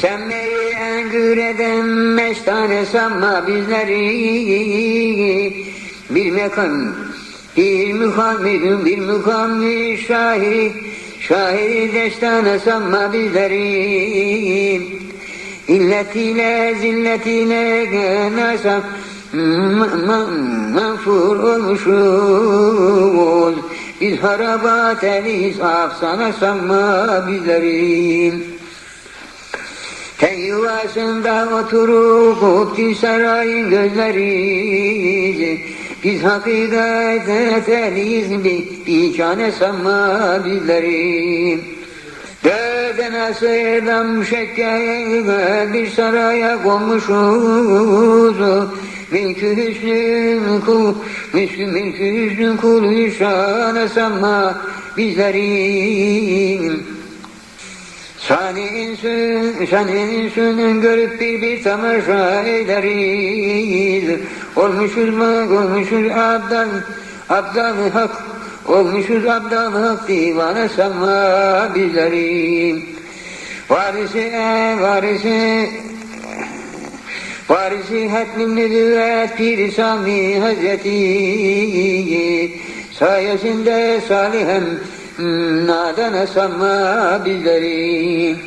Semmeyi engür eden mestane sanma bizleri. Bir mekan, bir muhammedun, bir muhammed şairi. Şairi destane sanma bizleri. İlletiyle zilletiyle nasam mağfur olmuşuz. Biz harabat eliyiz afsana sanma bizleri Ten yuvasında oturup Kupti sarayın gözleri. Biz hakikat eliyiz bir, bir cane sanma bizleri. Dörden asırdan şekkeye bir saraya konmuşuz. Mülkü hüsnün kul, mülkü, mülkü hüsnün kulu şana sanma bizlerin Şan-ı insün, şan-ı insünün görüp bir bir tamaşa ederiz. Olmuşuz mu, olmuşuz abdal, abdal hak, olmuşuz abdal hak divane sanma bizleri. Varisi, varisi, varisi hatmin nübüvvet Pir Sami Hazreti sayesinde salihem nadana sanma bizleri.